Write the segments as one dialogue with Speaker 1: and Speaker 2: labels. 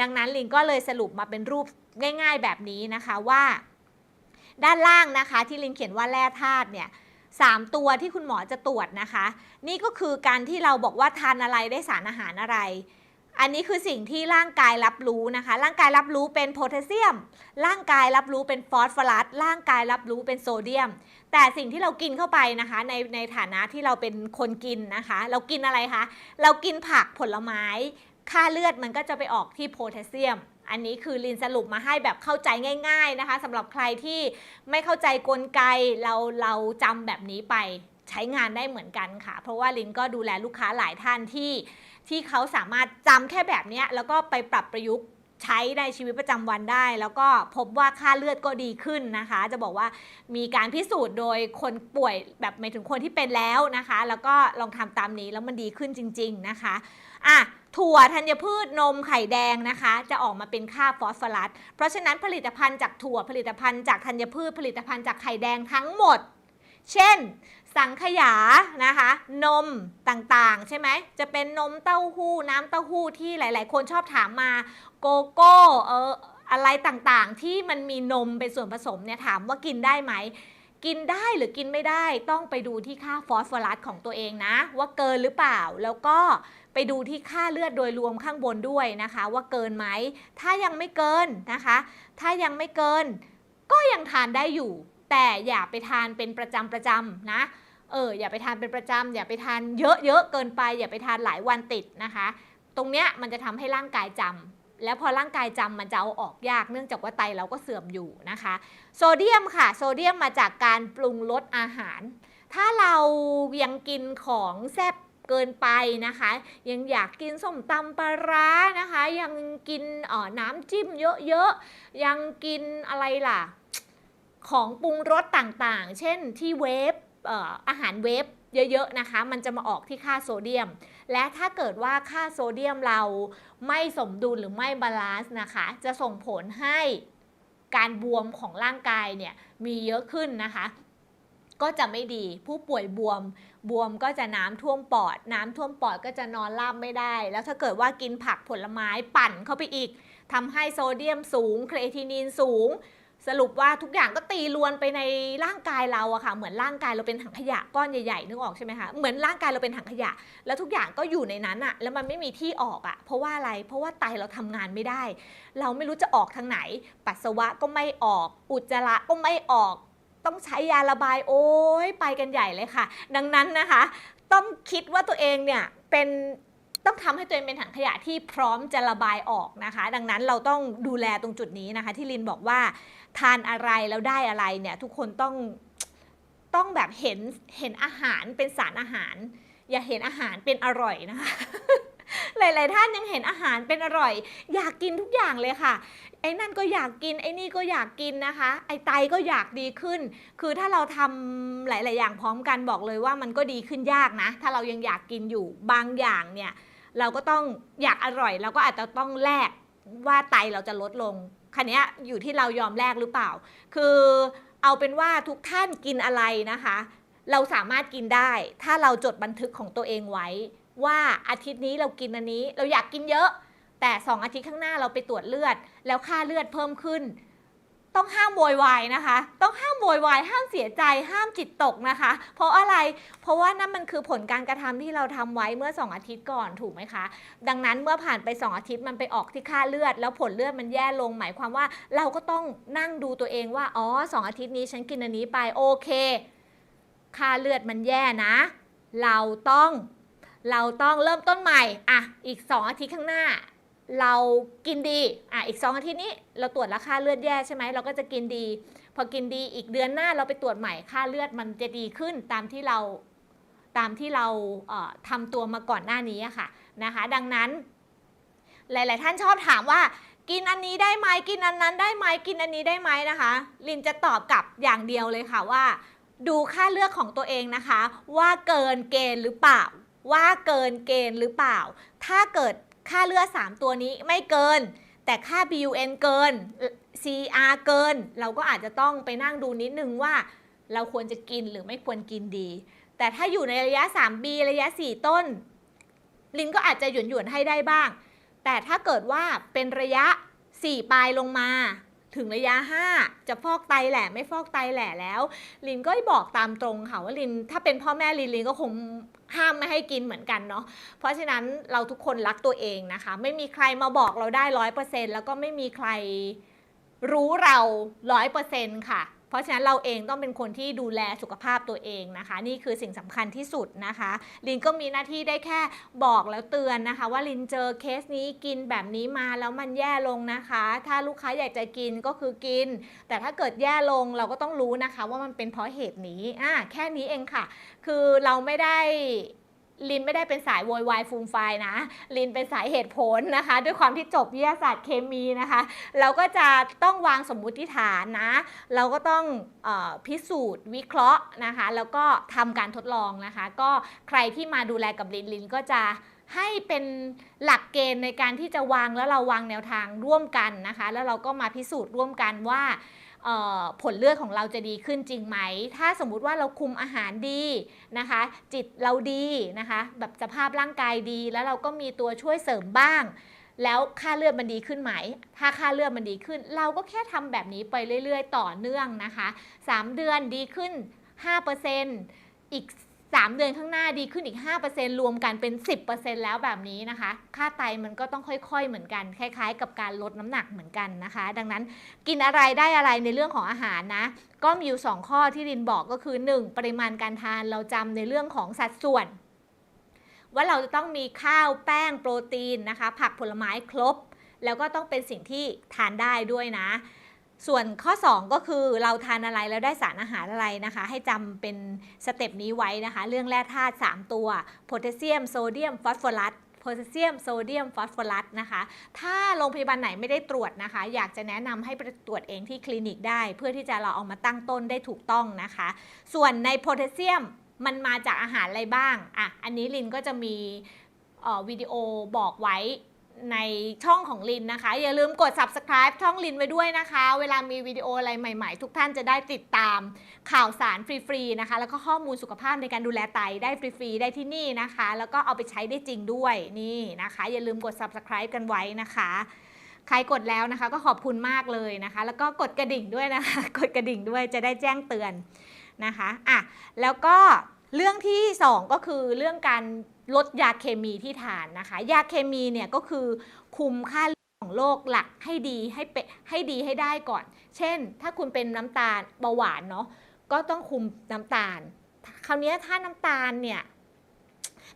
Speaker 1: ดังนั้นลินก็เลยสรุปมาเป็นรูปง่าย ๆ แบบนี้นะคะว่า ด้านล่างนะคะที่ลินเขียนว่าแร่ธาตุเนี่ยสามตัวที่คุณหมอจะตรวจนะคะ นี่ก็คือการที่เราบอกว่าทานอะไรได้สารอาหารอะไร อันนี้คือสิ่งที่ร่างกายรับรู้นะคะ ร่างกายรับรู้เป็นโพแทสเซียม ร่างกายรับรู้เป็นฟอสฟอรัสร่างกายรับรู้เป็นโซเดียม แต่สิ่งที่เรากินเข้าไปนะคะ ในในฐานะที่เราเป็นคนกินนะคะ เรากินอะไรคะเรากินผักผลไม้ ค่าเลือดมันก็จะไปออกที่โพแทสเซียม อันนี้คือลินสรุปมาให้แบบเข้าใจง่าย ๆนะคะสำหรับใครที่ไม่เข้าใจกลไกเราเราจำแบบนี้ไปใช้งานได้เหมือนกันค่ะ เพราะว่าลินก็ดูแลลูกค้าหลายท่านที่ที่เขาสามารถจำแค่แบบนี้แล้วก็ไปปรับประยุกต์ใช้ในชีวิตประจำวันได้ แล้วก็พบว่าค่าเลือดก็ดีขึ้นนะคะ จะบอกว่ามีการพิสูจน์โดยคนป่วยแบบหมายถึงคนที่เป็นแล้วนะคะ แล้วก็ลองทำตามนี้แล้วมันดีขึ้นจริง ๆนะคะอะ ถั่วธัญพืชนมไข่แดงนะคะ จะออกมาเป็นค่าฟอสฟอรัส เพราะฉะนั้นผลิตภัณฑ์จากถั่วผลิตภัณฑ์จากธัญพืช ผลิตภัณฑ์จากไข่แดงทั้งหมด เช่น สังขยานะคะ นมต่างๆ ใช่ไหมจะเป็นนมเต้าหู้น้ำเต้าหู้ที่หลาย ๆ คนชอบถามมาโกโก้เอออะไรต่างๆ ที่มันมีนมเป็นส่วนผสมเนี่ยถามว่ากินได้ไหมกินได้หรือกินไม่ได้ต้องไปดูที่ค่าฟอสฟอรัสของตัวเองนะ ว่าเกินหรือเปล่าแล้วก็ ไปดูที่ค่าเลือดโดยรวมข้างบนด้วยนะคะ ว่าเกินไหม ถ้ายังไม่เกินนะคะ ถ้ายังไม่เกิน ก็ยังทานได้อยู่ แต่อย่าไปทานเป็นประจำประจำนะ เอออย่าไปทานเป็นประจำอย่าไปทานเยอะๆเกินไป อย่าไปทานหลายวันติดนะคะ ตรงเนี้ยมันจะทำให้ร่างกายจำแล้วพอร่างกายจำมันจะเอาออกยากเนื่องจากว่าไตเราก็เสื่อมอยู่นะคะ โซเดียมค่ะ โซเดียมมาจากการปรุงรสอาหาร ถ้าเรายังกินของแซ่บ เกินไปนะคะ ยังอยากกินส้มตำปลาร้านะคะ ยังกินออน้ำจิ้มเยอะๆ ยังกินอะไรล่ะ ของปรุงรสต่างๆ เช่นที่เวฟอาหารเวฟเยอะๆนะคะ มันจะมาออกที่ค่าโซเดียม และถ้าเกิดว่าค่าโซเดียมเราไม่สมดุลหรือไม่บาลานซ์นะคะ จะส่งผลให้การบวมของร่างกายเนี่ยมีเยอะขึ้นนะคะ ก็จะไม่ดีผู้ป่วยบวม บวมก็จะน้ำท่วมปอด น้ำท่วมปอดก็จะนอนราบไม่ได้ แล้วถ้าเกิดว่ากินผักผลไม้ปั่นเข้าไปอีกทำให้โซเดียมสูง เครทินินสูง สรุปว่าทุกอย่างก็ตีรวนไปในร่างกายเราอะค่ะ เหมือนร่างกายเราเป็นถังขยะก้อนใหญ่ๆนึกออกใช่ไหมคะเหมือนร่างกายเราเป็นถังขยะ แล้วทุกอย่างก็อยู่ในนั้นอะแล้วมันไม่มีที่ออกอะเพราะว่าอะไรเพราะว่าไตเราทำงานไม่ได้ เราไม่รู้จะออกทางไหน ปัสสาวะก็ไม่ออก อุจจาระก็ไม่ออก ต้องใช้ยาระบายโอ้ยไปกันใหญ่เลยค่ะ ดังนั้นนะคะ ต้องคิดว่าตัวเองเนี่ยเป็นต้องทำให้ตัวเองเป็นถังขยะที่พร้อมจะระบายออกนะคะ ดังนั้นเราต้องดูแลตรงจุดนี้นะคะ ที่ลินบอกว่าทานอะไรแล้วได้อะไรเนี่ยทุกคนต้องต้องแบบเห็นเห็นอาหารเป็นสารอาหาร อย่าเห็นอาหารเป็นอร่อยนะคะ หลาย ๆ ท่านยังเห็นอาหารเป็นอร่อย อยากกินทุกอย่างเลยค่ะ ไอ้นั่นก็อยากกิน ไอ้นี่ก็อยากกินนะคะ ไอ้ไตก็อยากดีขึ้น คือถ้าเราทำหลาย ๆ อย่างพร้อมกันบอกเลยว่ามันก็ดีขึ้นยากนะ ถ้าเรายังอยากกินอยู่บางอย่างเนี่ยเราก็ต้องอยากอร่อยเราก็อาจจะต้องแลกว่าไตเราจะลดลงคันนี้อยู่ที่เรายอมแลกหรือเปล่า คือเอาเป็นว่าทุกท่านกินอะไรนะคะ เราสามารถกินได้ ถ้าเราจดบันทึกของตัวเองไว้ ว่าอาทิตย์นี้เรากินอันนี้ เราอยากกินเยอะ แต่ 2 อาทิตย์ข้างหน้าเราไปตรวจเลือด แล้วค่าเลือดเพิ่มขึ้น ต้องห้ามโวยวายนะคะ ต้องห้ามโวยวายห้ามเสียใจห้ามจิตตกนะคะ เพราะอะไรเพราะว่านั่นมันคือผลการกระทำที่เราทำไว้เมื่อ 2 อาทิตย์ก่อนถูกไหมคะ ดังนั้นเมื่อผ่านไป 2 อาทิตย์มันไปออกที่ค่าเลือด แล้วผลเลือดมันแย่ลง หมายความว่าเราก็ต้องนั่งดูตัวเองว่าอ๋อสองอาทิตย์นี้ฉันกินอันนี้ไปโอเค ค่าเลือดมันแย่นะ เราต้อง เราต้องเริ่มต้นใหม่อะอีก 2 อาทิตย์ข้างหน้า เรากินดีอะอีก 2 อาทิตย์นี้เราตรวจแล้วค่าเลือดแย่ใช่ไหมเราก็จะกินดี พอกินดีอีกเดือนหน้าเราไปตรวจใหม่ค่าเลือดมันจะดีขึ้นตามที่เราตามที่เราเอ่อทำตัวมาก่อนหน้านี้ค่ะนะคะดังนั้น หลาย ๆ ท่านชอบถามว่า กินอันนี้ได้ไหมกินอันนั้นได้ไหมกินอันนี้ได้ไหมนะคะ ลินจะตอบกลับอย่างเดียวเลยค่ะว่า ดูค่าเลือดของตัวเองนะคะ ว่าเกินเกณฑ์หรือเปล่า ว่าเกินเกณฑ์หรือเปล่า ถ้าเกิดค่าเลือด 3 ตัวนี้ไม่เกิน แต่ค่า BUN เกิน CR เกิน เราก็อาจจะต้องไปนั่งดูนิดนึงว่า เราควรจะกินหรือไม่ควรกินดี แต่ถ้าอยู่ในระยะ 3B ระยะ 4 ต้น ลินก็อาจจะหยวนหยวนให้ได้บ้าง แต่ถ้าเกิดว่าเป็นระยะ 4 ปลายลงมา ถึงระยะ 5 จะฟอกไตแหละไม่ฟอกไตแหละแล้ว ลินก็บอกตามตรงค่ะว่าลินถ้าเป็นพ่อแม่ลินลินก็คงห้ามไม่ให้กินเหมือนกันเนาะเพราะฉะนั้นเราทุกคนรักตัวเองนะคะ ไม่มีใครมาบอกเราได้ร้อยเปอร์เซ็นแล้วก็ไม่มีใครรู้เราร้อยเปอร์เซ็นค่ะ เพราะฉะนั้นเราเองต้องเป็นคนที่ดูแลสุขภาพตัวเองนะคะ นี่คือสิ่งสำคัญที่สุดนะคะ ลินก็มีหน้าที่ได้แค่บอกแล้วเตือนนะคะ ว่าลินเจอเคสนี้กินแบบนี้มาแล้วมันแย่ลงนะคะ ถ้าลูกค้าอยากจะกินก็คือกิน แต่ถ้าเกิดแย่ลงเราก็ต้องรู้นะคะ ว่ามันเป็นเพราะเหตุนี้อะแค่นี้เองค่ะ คือเราไม่ได้ ลินไม่ได้เป็นสายโวยวายฟูมไฟนะ ลินเป็นสายเหตุผลนะคะ ด้วยความที่จบวิทยาศาสตร์เคมีนะคะ เราก็จะต้องวางสมมุติฐานนะ เราก็ต้องออพิสูจน์วิเคราะห์นะคะ แล้วก็ทำการทดลองนะคะ ก็ใครที่มาดูแลกับลินลินก็จะให้เป็นหลักเกณฑ์ในการที่จะวางแล้วเราวางแนวทางร่วมกันนะคะ แล้วเราก็มาพิสูจน์ร่วมกันว่า ผลเลือดของเราจะดีขึ้นจริงไหม ถ้าสมมุติว่าเราคุมอาหารดีนะคะ จิตเราดีนะคะ แบบสภาพร่างกายดี แล้วเราก็มีตัวช่วยเสริมบ้าง แล้วค่าเลือดมันดีขึ้นไหม ถ้าค่าเลือดมันดีขึ้น เราก็แค่ทำแบบนี้ไปเรื่อย ๆ ต่อเนื่องนะคะ 3 เดือนดีขึ้น 5%อีก 3 เดือนข้างหน้าดีขึ้นอีก 5%รวมกันเป็น 10%แล้วแบบนี้นะคะ ค่าไตมันก็ต้องค่อยๆเหมือนกัน คล้าย ๆ กับการลดน้ำหนักเหมือนกันนะคะ ดังนั้นกินอะไรได้อะไรในเรื่องของอาหารนะ ก็มีอยู่ 2 ข้อที่รินบอกก็คือ 1 ปริมาณการทานเราจำในเรื่องของสัดส่วน ว่าเราจะต้องมีข้าวแป้งโปรตีนนะคะ ผักผลไม้ครบ แล้วก็ต้องเป็นสิ่งที่ทานได้ด้วยนะ ส่วนข้อ 2 ก็คือเราทานอะไรแล้วได้สารอาหารอะไรนะคะ ให้จำเป็นสเต็ปนี้ไว้นะคะ เรื่องแร่ธาตุ3ตัวโพแทสเซียมโซเดียมฟอสฟอรัสโพแทสเซียมโซเดียมฟอสฟอรัสนะคะ ถ้าโรงพยาบาลไหนไม่ได้ตรวจนะคะ อยากจะแนะนำให้ไปตรวจเองที่คลินิกได้ เพื่อที่จะเราเอามาตั้งต้นได้ถูกต้องนะคะ ส่วนในโพแทสเซียมมันมาจากอาหารอะไรบ้างอะอันนี้ลินก็จะมีวิดีโอบอกไว้ ในช่องของลินนะคะ อย่าลืมกด subscribe ช่องลินไว้ด้วยนะคะ เวลามีวิดีโออะไรใหม่ๆ ทุกท่านจะได้ติดตามข่าวสารฟรีๆนะคะ แล้วก็ข้อมูลสุขภาพในการดูแลไตได้ฟรีๆได้ที่นี่นะคะ แล้วก็เอาไปใช้ได้จริงด้วยนี่นะคะ อย่าลืมกด subscribe กันไว้นะคะใครกดแล้วนะคะก็ขอบคุณมากเลยนะคะ แล้วก็กดกระดิ่งด้วยนะคะ กดกระดิ่งด้วยจะได้แจ้งเตือนนะคะอะแล้วก็ เรื่องที่ 2 ก็คือเรื่องการลดยาเคมีที่ทานนะคะ ยาเคมีเนี่ยก็คือคุมค่าของโรคหลักให้ดีให้เปให้ดีให้ได้ก่อน เช่น ถ้าคุณเป็นน้ำตาลเบาหวานเนาะก็ต้องคุมน้ำตาล คราวนี้ถ้าน้ำตาลเนี่ย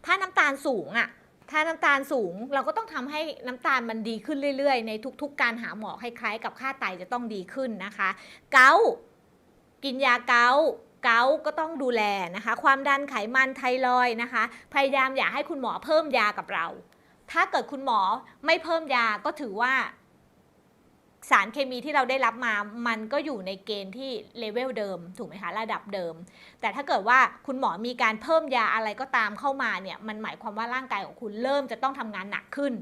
Speaker 1: ถ้าน้ำตาลสูงอะถ้าน้ำตาลสูงเราก็ต้องทำให้น้ำตาลมันดีขึ้นเรื่อยๆ ในทุกๆ การหาหมอคล้ายๆ กับค่าไตจะต้องดีขึ้นนะคะ เกากินยาเกา เกาต์ก็ต้องดูแลนะคะ ความดันไขมันไทรอยนะคะ พยายามอย่าให้คุณหมอเพิ่มยากับเรา ถ้าเกิดคุณหมอไม่เพิ่มยาก็ถือว่า สารเคมีที่เราได้รับมา มันก็อยู่ในเกณฑ์ที่เลเวลเดิม ถูกไหมคะระดับเดิม แต่ถ้าเกิดว่าคุณหมอมีการเพิ่มยาอะไรก็ตามเข้ามาเนี่ย มันหมายความว่าร่างกายของคุณเริ่มจะต้องทำงานหนักขึ้น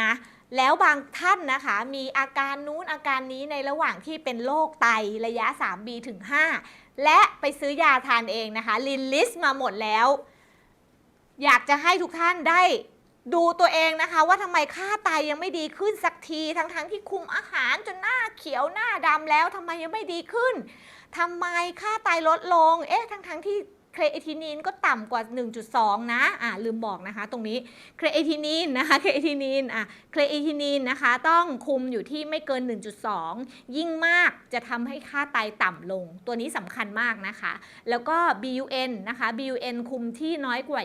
Speaker 1: นะ แล้วบางท่านนะคะ มีอาการนู้นอาการนี้ในระหว่างที่เป็นโรคไตระยะ 3B ถึง 5 และไปซื้อยาทานเองนะคะ ลินลิสมาหมดแล้ว อยากจะให้ทุกท่านได้ดูตัวเองนะคะ ว่าทำไมค่าไตยังไม่ดีขึ้นสักทีทั้งๆทที่คุมอาหารจนหน้าเขียวหน้าดำแล้วทำไมยังไม่ดีขึ้นทำไมค่าไตลดลง เอ๊ะทั้งๆที่ ครเอทินีนก็ต่ำกว่า 1.2 นะอ่าลืมบอกนะคะ ตรงนี้เครเอทินีนนะคะเครเอทินีนอะเครเอทินีนนะคะ ต้องคุมอยู่ที่ไม่เกิน 1.2 ยิ่งมากจะทำให้ค่าไตต่ำลง ตัวนี้สำคัญมากนะคะ แล้วก็ BUN นะคะ BUN คุมที่น้อยกว่า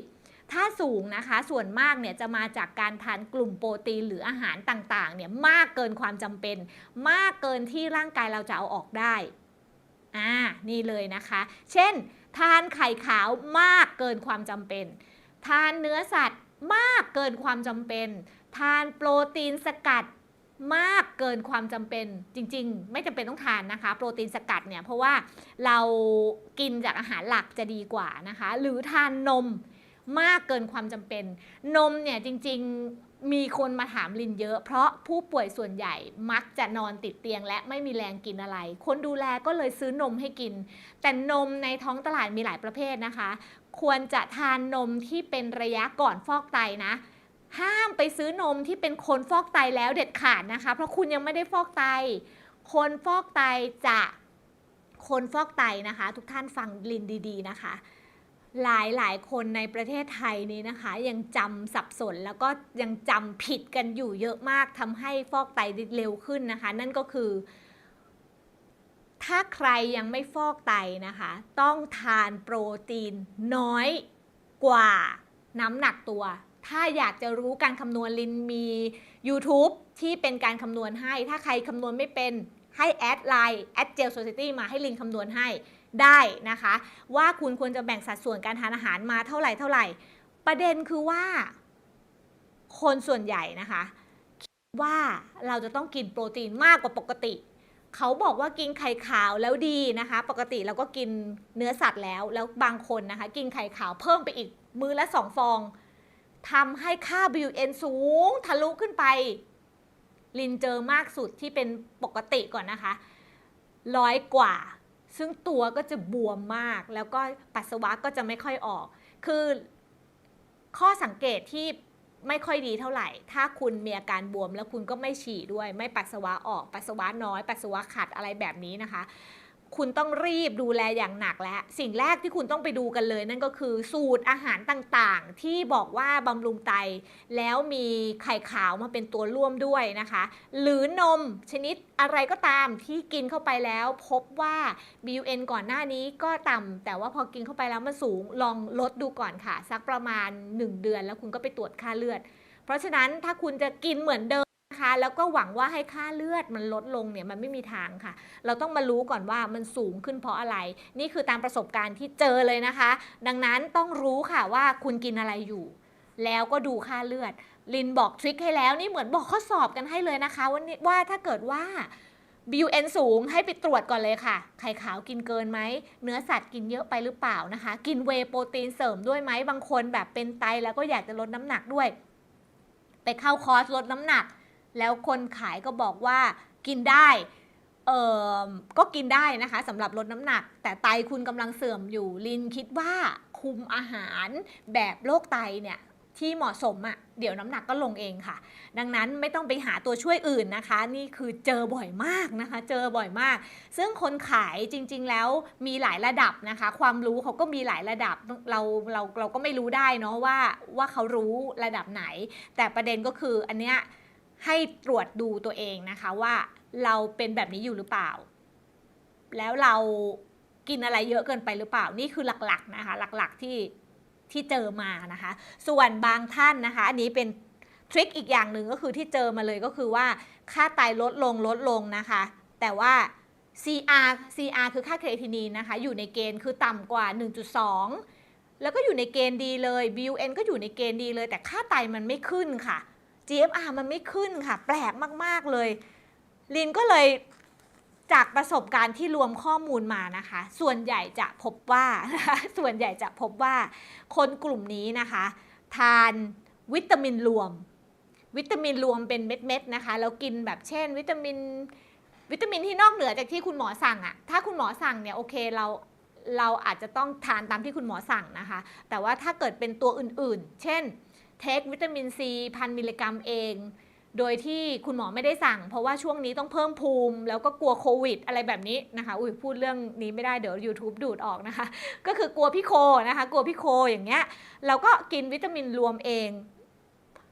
Speaker 1: 20ถ้าสูงนะคะส่วนมากเนี่ยจะมาจากการทานกลุ่มโปรตีนหรืออาหารต่างๆเนี่ยมากเกินความจำเป็น มากเกินที่ร่างกายเราจะเอาออกได้อ่านี่เลยนะคะ เช่น ทานไข่ขาวมากเกินความจำเป็น ทานเนื้อสัตว์มากเกินความจำเป็น ทานโปรตีนสกัดมากเกินความจำเป็นจริง ๆ ไม่จำเป็นต้องทานนะคะ โปรตีนสกัดเนี่ยเพราะว่าเรากินจากอาหารหลักจะดีกว่านะคะ หรือทานนม มากเกินความจำเป็น นมเนี่ยจริงๆมีคนมาถามลินเยอะ เพราะผู้ป่วยส่วนใหญ่มักจะนอนติดเตียง และไม่มีแรงกินอะไร คนดูแลก็เลยซื้อนมให้กิน แต่นมในท้องตลาดมีหลายประเภทนะคะ ควรจะทานนมที่เป็นระยะก่อนฟอกไตนะห้ามไปซื้อนมที่เป็นคนฟอกไตแล้วเด็ดขาดนะคะ เพราะคุณยังไม่ได้ฟอกไต คนฟอกไตจะคนฟอกไตนะคะ ทุกท่านฟังลินดี ๆ นะคะ หลายหลายคนในประเทศไทยนี้นะคะ ยังจำสับสนแล้วก็ยังจำผิดกันอยู่เยอะมากทำให้ฟอกไตเร็วขึ้นนะคะ นั่นก็คือ ถ้าใครยังไม่ฟอกไตนะคะ ต้องทานโปรตีนน้อยกว่าน้ำหนักตัว ถ้าอยากจะรู้การคำนวณลินมี YouTube ที่เป็นการคำนวณให้ ถ้าใครคำนวณไม่เป็นให้แอดไลน์แอดเจลโซซิตี้มาให้ลินคำนวณให้ ได้นะคะ ว่าคุณควรจะแบ่งสัดส่วนการทานอาหารมาเท่าไหร่เท่าไหร่ ประเด็นคือว่า คนส่วนใหญ่นะคะคิดว่าเราจะต้องกินโปรตีนมากกว่าปกติเขาบอกว่ากินไข่ขาวแล้วดีนะคะ ปกติเราก็กินเนื้อสัตว์แล้ว แล้วบางคนนะคะ กินไข่ขาวเพิ่มไปอีกมือละสองฟองทำให้ค่า BUN สูงทะลุขึ้นไป ลินเจอมากสุดที่เป็นปกติก่อนนะคะ ร้อยกว่า ซึ่งตัวก็จะบวมมาก แล้วก็ปัสสาวะก็จะไม่ค่อยออก คือข้อสังเกตที่ไม่ค่อยดีเท่าไหร่ ถ้าคุณมีอาการบวมแล้วคุณก็ไม่ฉี่ด้วย ไม่ปัสสาวะออก ปัสสาวะน้อย ปัสสาวะขัดอะไรแบบนี้นะคะ คุณต้องรีบดูแลอย่างหนักแล้ว สิ่งแรกที่คุณต้องไปดูกันเลย นั่นก็คือสูตรอาหารต่างๆ ที่บอกว่าบำรุงไต แล้วมีไข่ขาวมาเป็นตัวร่วมด้วยนะคะ หรือนมชนิดอะไรก็ตามที่กินเข้าไปแล้ว พบว่า BUN ก่อนหน้านี้ก็ต่ำแต่ว่าพอกินเข้าไปแล้วมันสูงลองลดดูก่อนค่ะ สักประมาณ 1 เดือนแล้วคุณก็ไปตรวจค่าเลือด เพราะฉะนั้นถ้าคุณจะกินเหมือนเดิม นะคะแล้วก็หวังว่าให้ค่าเลือดมันลดลงเนี่ยมันไม่มีทางค่ะ เราต้องมารู้ก่อนว่ามันสูงขึ้นเพราะอะไร นี่คือตามประสบการณ์ที่เจอเลยนะคะ ดังนั้นต้องรู้ค่ะว่าคุณกินอะไรอยู่ แล้วก็ดูค่าเลือด ลินบอกทริคให้แล้วนี่เหมือนบอกข้อสอบกันให้เลยนะคะว่านี่ว่าถ้าเกิดว่า BUN สูงให้ไปตรวจก่อนเลยค่ะ ไข่ขาวกินเกินไหม เนื้อสัตว์กินเยอะไปหรือเปล่านะคะ กินเวโปรตีนเสริมด้วยไหมบางคนแบบเป็นไตแล้วก็อยากจะลดน้ำหนักด้วย ไปเข้าคอร์สลดน้ำหนัก แล้วคนขายก็บอกว่ากินได้เออก็กินได้นะคะสำหรับลดน้ำหนัก แต่ไตคุณกำลังเสื่อมอยู่ลินคิดว่าคุมอาหารแบบโรคไตเนี่ยที่เหมาะสมอะ่ะเดี๋ยวน้ำหนักก็ลงเองค่ะ ดังนั้นไม่ต้องไปหาตัวช่วยอื่นนะคะ นี่คือเจอบ่อยมากนะคะ เจอบ่อยมาก ซึ่งคนขายจริง ๆ แล้วมีหลายระดับนะคะ ความรู้เขาก็มีหลายระดับเราเราเราก็ไม่รู้ได้เนาะว่าว่าเขารู้ระดับไหน แต่ประเด็นก็คืออันเนี้ย ให้ตรวจดูตัวเองนะคะว่าเราเป็นแบบนี้อยู่หรือเปล่า แล้วเรากินอะไรเยอะเกินไปหรือเปล่า นี่คือหลักๆนะคะ หลักๆที่ที่เจอมานะคะ ส่วนบางท่านนะคะ อันนี้เป็นทริคอีกอย่างหนึ่งก็คือที่เจอมาเลยก็คือว่าค่าไตลดลงลดลงนะคะ แต่ว่า CR CR คือค่าเครตินีนนะคะ อยู่ในเกณฑ์คือต่ำกว่า 1.2 แล้วก็อยู่ในเกณฑ์ดีเลย BUN ก็อยู่ในเกณฑ์ดีเลย แต่ค่าไตมันไม่ขึ้นค่ะ GFR มันไม่ขึ้นค่ะ แปลกมาก ๆ เลย ลินก็เลยจากประสบการณ์ที่รวมข้อมูลมานะคะ ส่วนใหญ่จะพบว่า ส่วนใหญ่จะพบว่า คนกลุ่มนี้นะคะ ทานวิตามินรวม วิตามินรวมเป็นเม็ดๆนะคะ แล้วกินแบบเช่น วิตามิน วิตามินที่นอกเหนือจากที่คุณหมอสั่งอะถ้าคุณหมอสั่งเนี่ยโอเคเราเราอาจจะต้องทานตามที่คุณหมอสั่งนะคะ แต่ว่าถ้าเกิดเป็นตัวอื่นๆ เช่น เทควิตามินซีพันมิลลิกรัมเอง โดยที่คุณหมอไม่ได้สั่ง เพราะว่าช่วงนี้ต้องเพิ่มภูมิ แล้วก็กลัวโควิด อะไรแบบนี้นะคะ อุ้ยพูดเรื่องนี้ไม่ได้เดี๋ยว YouTube ดูดออกนะคะ ก็คือกลัวพี่โคนะคะ กลัวพี่โคอย่างเงี้ยเราก็กินวิตามินรวมเอง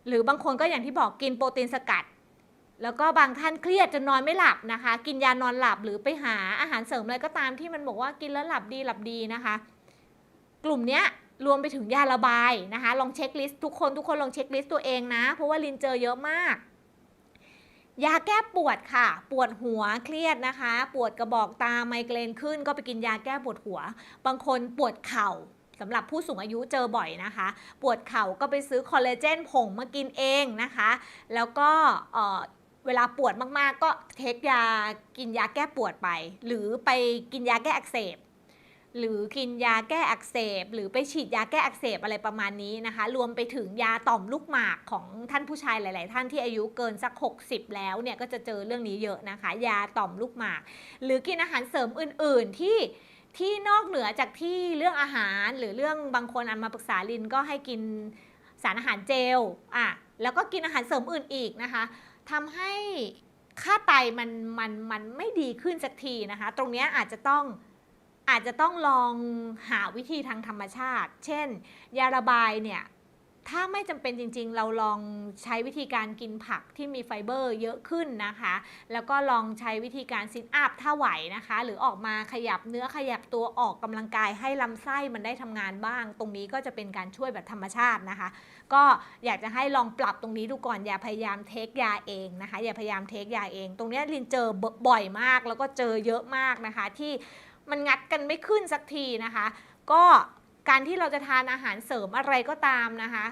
Speaker 1: หรือบางคนก็อย่างที่บอกกินโปรตีนสกัดแล้วก็บางท่านเครียดจนนอนไม่หลับนะคะ กินยานอนหลับหรือไปหาอาหารเสริมอะไรก็ตามที่มันบอกว่ากินแล้วหลับดีหลับดีนะคะ กลุ่มเนี้ย รวมไปถึงยาระบายนะคะ ลองเช็คลิสต์ทุกคนทุกคนลองเช็คลิสต์ตัวเองนะ เพราะว่าลินเจอเยอะมาก ยาแก้ปวดค่ะ ปวดหัวเครียดนะคะ ปวดกระบอกตาไมเกรนขึ้น ก็ไปกินยาแก้ปวดหัว บางคนปวดเข่าสำหรับผู้สูงอายุเจอบ่อยนะคะ ปวดเข่าก็ไปซื้อคอลลาเจนผงมากินเองนะคะ แล้วก็เเวลาปวดมากๆ ก็เทคยากินยาแก้ปวดไป หรือไปกินยาแก้อักเสบ หรือกินยาแก้อักเสบ หรือไปฉีดยาแก้อักเสบอะไรประมาณนี้นะคะ รวมไปถึงยาต่อมลูกหมากของท่านผู้ชายหลาย ๆ ท่านที่อายุเกินสัก 60 แล้วเนี่ยก็จะเจอเรื่องนี้เยอะนะคะ ยาต่อมลูกหมาก หรือกินอาหารเสริมอื่น ๆ ที่ที่นอกเหนือจากที่เรื่องอาหารหรือเรื่องบางคนอันมาปรึกษาลินก็ให้กินสารอาหารเจลอะแล้วก็กินอาหารเสริมอื่นอีกนะคะทำให้ค่าไตมันมันมันไม่ดีขึ้นสักทีนะคะ ตรงนี้อาจจะต้อง อาจจะต้องลองหาวิธีทางธรรมชาติ เช่น ยาระบายเนี่ย ถ้าไม่จำเป็นจริงๆ เราลองใช้วิธีการกินผักที่มีไฟเบอร์เยอะขึ้นนะคะ แล้วก็ลองใช้วิธีการซิทอัพถ้าไหวนะคะ หรือออกมาขยับเนื้อขยับตัวออกกำลังกายให้ลำไส้มันได้ทำงานบ้าง ตรงนี้ก็จะเป็นการช่วยแบบธรรมชาตินะคะ ก็อยากจะให้ลองปรับตรงนี้ดูก่อน อย่าพยายามเทคยาเองนะคะ อย่าพยายามเทคยาเอง ตรงนี้ลินเจอบ่อยมาก แล้วก็เจอเยอะมากนะคะที่ มันงัดกันไม่ขึ้นสักทีนะคะ ก็การที่เราจะทานอาหารเสริมอะไรก็ตามนะคะ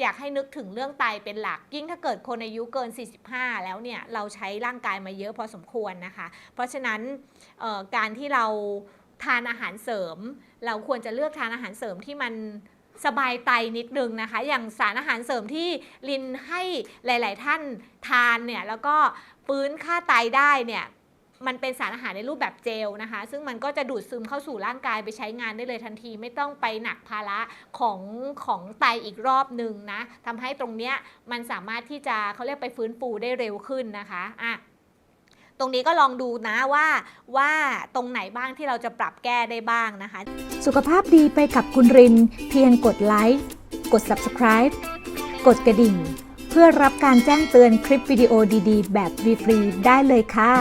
Speaker 1: อยากให้นึกถึงเรื่องไตเป็นหลัก ยิ่งถ้าเกิดคนอายุเกิน 45 แล้วเนี่ยเราใช้ร่างกายมาเยอะพอสมควรนะคะ เพราะฉะนั้นการที่เราทานอาหารเสริม เราควรจะเลือกทานอาหารเสริมที่มันสบายไตนิดนึงนะคะ อย่างสารอาหารเสริมที่ลินให้หลาย ๆ ท่านทานเนี่ยแล้วก็ฟื้นค่าไตได้เนี่ย มันเป็นสารอาหารในรูปแบบเจลนะคะ ซึ่งมันก็จะดูดซึมเข้าสู่ร่างกายไปใช้งานได้เลยทันที ไม่ต้องไปหนักภาระของของไตอีกรอบหนึ่งนะทำให้ตรงเนี้ยมันสามารถที่จะเขาเรียกไปฟื้นฟูได้เร็วขึ้นนะคะอะตรงนี้ก็ลองดูนะว่าว่าตรงไหนบ้างที่เราจะปรับแก้ได้บ้างนะคะ
Speaker 2: สุขภาพดีไปกับคุณริน เพียงกดไลค์กด subscribe กดกระดิ่ง เพื่อรับการแจ้งเตือนคลิปวิดีโอดีๆ แบบฟรีๆได้เลยค่ะ